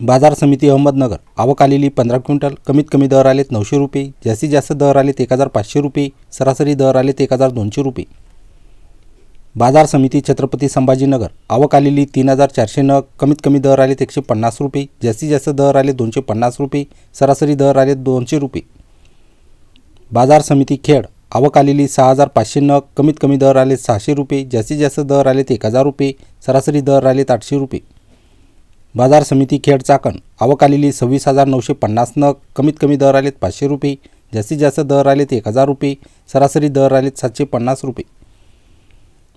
बाजार समिती अहमदनगर. आवक आलेली पंधरा क्विंटल कमीत कमी दर आलेत नऊशे रुपये जास्तीत जास्त दर आलेत एक हजार पाचशे रुपये सरासरी दर आलेत एक हजार दोनशे रुपये. बाजार समिती छत्रपती संभाजीनगर. आवक आलेली तीन हजार चारशे नग कमीत कमी दर आलेत एकशे पन्नास रुपये जास्तीत जास्त दर आले दोनशे पन्नास रुपये सरासरी दर आले दोनशे रुपये. बाजार समिती खेड. आवक आलेली सहा हजार पाचशे नग कमीत कमी दर आले सहाशे रुपये जास्तीत जास्त दर आलेत एक हजार रुपये सरासरी दर आलेत आठशे रुपये. बाजार समिती खेड चाकण. आवक आलेली सव्वीस हजार नऊशे पन्नास नग. कमीत कमी दर आलेत पाचशे रुपये. जास्तीत जास्त दर आलेत एक हजार रुपये. सरासरी दर आलेत सातशे पन्नास रुपये.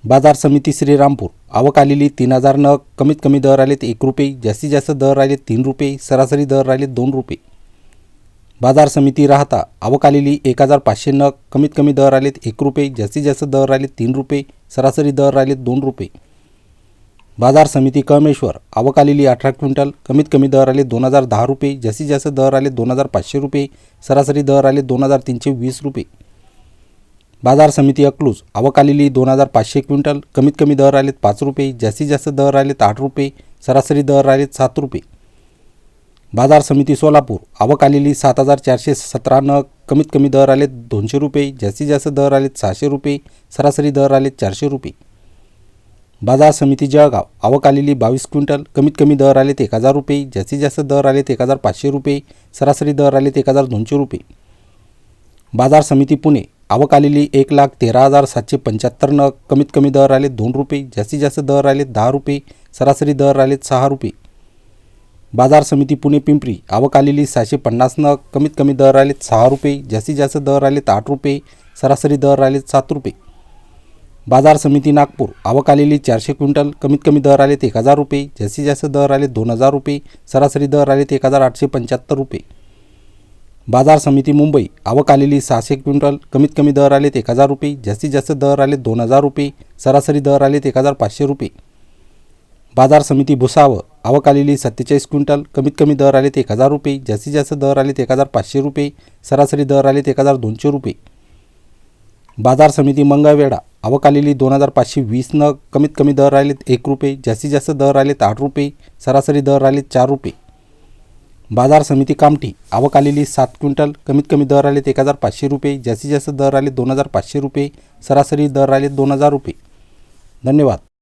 बाजार समिती श्रीरामपूर. आवक आलेली तीन हजार नग. कमीत कमी दर आलेत एक रुपये. जास्तीत जास्त दर आलेत तीन रुपये. सरासरी दर आलेत दोन रुपये. बाजार समिती राहता. आवक आलेली एक हजार पाचशे नग. कमीत कमी दर आलेत एक रुपये. जास्तीत जास्त दर आलेत तीन रुपये. सरासरी दर आलेत दोन रुपये. बाजार समिती कमेश्वर आवक आलेली अठरा क्विंटल कमीत कमी दर आले दोन हजार दहा रुपये जास्तीत जास्त दर आले दोन हजार पाचशे रुपये सरासरी दर आले दोन हजार तीनशे वीस रुपये. बाजार समिती अकलूज आवक आलेली दोन हजार पाचशे क्विंटल कमीत कमी दर आलेत पाच रुपये जास्तीत जास्त दर आलेत आठ रुपये सरासरी दर आलेत सात रुपये. बाजार समिती सोलापूर आवक आलेली सात हजार चारशे सतरा नग कमीत कमी दर आलेत दोनशे रुपये जास्तीत जास्त दर आलेत सहाशे रुपये सरासरी दर आलेत चारशे रुपये. बाजार समिती जळगाव आवक आलेली बावीस क्विंटल कमीत कमी दर आलेत एक हजार रुपये जास्तीत जास्त दर आलेत एक हजार पाचशे रुपये सरासरी दर आलेत एक हजार दोनशे रुपये. बाजार समिती पुणे आवक आलेली एक लाख तेरा हजार सातशे पंच्याहत्तर नग कमीत कमी दर आलेत दोन रुपये जास्तीत जास्त दर आलेत दहा रुपये सरासरी दर आलेत सहा रुपये. बाजार समिती पुणे पिंपरी आवक आलेली सहाशे पन्नास नग कमीत कमी दर आलेत सहा रुपये जास्तीत जास्त दर आलेत आठ रुपये सरासरी दर आलेत सात रुपये. बाजार समिती नागपूर. आवक आलेली चारशे क्विंटल. कमीत कमी दर आलेत एक हजार रुपये. जास्तीत जास्त दर आले दोन हजार रुपये. सरासरी दर आलेत एक हजार आठशे पंच्याहत्तर रुपये. बाजार समिती मुंबई. आवक आलेली सहाशे क्विंटल. कमीत कमी दर आलेत एक हजार रुपये. जास्तीत जास्त दर आले दोन हजार रुपये. सरासरी दर आलेत एक हजार पाचशे रुपये. बाजार समिती भुसावळ. आवक आलेली सत्तेचाळीस क्विंटल. कमीत कमी दर आलेत एक हजार रुपये. जास्तीत जास्त दर आलेत एक हजार पाचशे रुपये. सरासरी दर आलेत एक हजार दोनशे रुपये. बाजार समिती मंगळवेढा. आवक आलेली दोन हजार पाचशे वीसनं कमीत कमी दर राहिलेत एक रुपये जास्तीत जास्त दर राहिलेत आठ रुपये सरासरी दर राहिलेत चार रुपये. बाजार समिती कामठी आवक आलेली सात क्विंटल कमीत कमी दर आलेत एक हजार पाचशे रुपये जास्तीत जास्त दर आले दोन हजार पाचशे रुपये सरासरी दर आले दोन हजार रुपये. धन्यवाद.